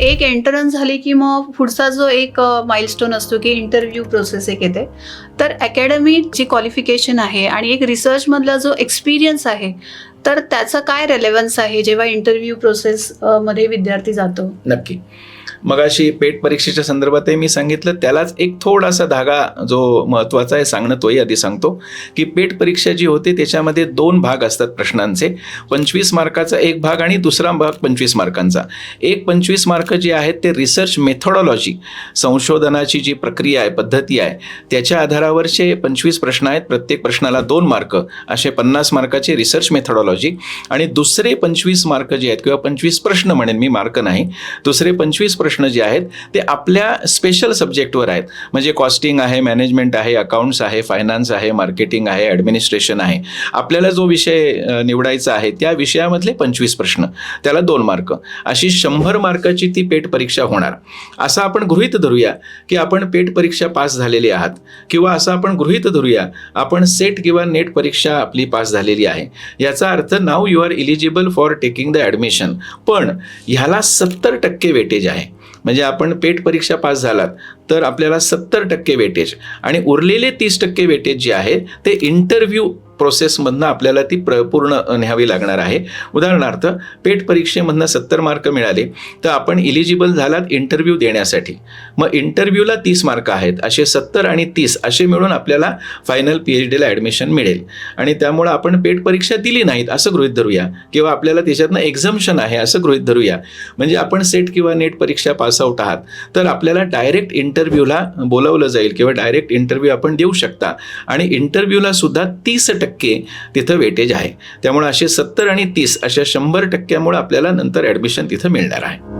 एक एंटरन्स झाली की मग पुढचा जो एक माइलस्टोन असतो की इंटरव्ह्यू प्रोसेस एक येते. तर अकॅडमी जी क्वालिफिकेशन आहे आणि एक रिसर्चमधला जो एक्सपिरियन्स आहे तर त्याचा काय रेलेवन्स आहे जेव्हा इंटरव्ह्यू प्रोसेस मध्ये विद्यार्थी जातो? नक्की. मगाशी पेट परीक्षेच्या संदर्भातही मी सांगितलं त्यालाच एक थोडासा धागा जो महत्त्वाचा आहे सांगणं तोही आधी सांगतो की पेट परीक्षा जी होते त्याच्यामध्ये दोन भाग असतात प्रश्नांचे. पंचवीस मार्काचा एक भाग आणि दुसरा भाग पंचवीस मार्कांचा. एक पंचवीस मार्क जे आहेत ते रिसर्च मेथॉडॉलॉजी संशोधनाची जी प्रक्रिया आहे पद्धती आहे त्याच्या आधारावरचे पंचवीस प्रश्न आहेत. प्रत्येक प्रश्नाला दोन मार्क असे पन्नास मार्काचे रिसर्च मेथॉडॉलॉजी आणि दुसरे पंचवीस मार्क जे आहेत किंवा पंचवीस प्रश्न म्हणेन मी मार्क नाही दुसरे पंचवीस प्रश्न प्रश्न जे आहेत ते आपल्या स्पेशल सब्जेक्टवर आहेत. म्हणजे कॉस्टिंग आहे मॅनेजमेंट आहे अकाउंट्स आहे फायनान्स आहे मार्केटिंग आहे ॲडमिनिस्ट्रेशन आहे. आपल्याला जो विषय निवडायचा आहे त्या विषयामधले पंचवीस प्रश्न. त्याला दोन मार्क अशी शंभर मार्काची ती पेट परीक्षा होणार. असं आपण गृहीत धरूया की आपण पेट परीक्षा पास झालेली आहात किंवा असं आपण गृहीत धरूया आपण सेट किंवा नेट परीक्षा आपली पास झालेली आहे. याचा अर्थ now you are eligible for taking the admission पण ह्याला सत्तर टक्के वेटेज आहे. म्हणजे आपण पेट परीक्षा पास झालात तर आपल्याला सत्तर टक्के वेटेज आणि उरलेले तीस टक्के वेटेज जे आहे ते इंटरव्ह्यू प्रोसेसमधनं आपल्याला ती प्र पूर्ण न्यावी लागणार आहे. उदाहरणार्थ पेट परीक्षेमधनं सत्तर मार्क मिळाले तर आपण इलिजिबल झालात इंटरव्ह्यू देण्यासाठी. मग इंटरव्ह्यूला तीस मार्क आहेत असे सत्तर आणि तीस असे मिळून आपल्याला फायनल पी एच डीला ॲडमिशन मिळेल. आणि त्यामुळं आपण पेट परीक्षा दिली नाहीत असं गृहीत धरूया. किंवा आपल्याला त्याच्यातनं एक्झम्शन आहे असं गृहीत धरूया. म्हणजे आपण सेट किंवा नेट परीक्षा पासआऊट आहात तर आपल्याला डायरेक्ट इंटरव्ह्यूला बोलवलं जाईल किंवा डायरेक्ट इंटरव्ह्यू आपण देऊ शकता. आणि इंटरव्ह्यूला सुद्धा तीस टक्के तिथं वेटेज आहे. त्यामुळे असे सत्तर आणि तीस अशा शंभर टक्क्यामुळे आपल्याला नंतर ॲडमिशन तिथं मिळणार आहे.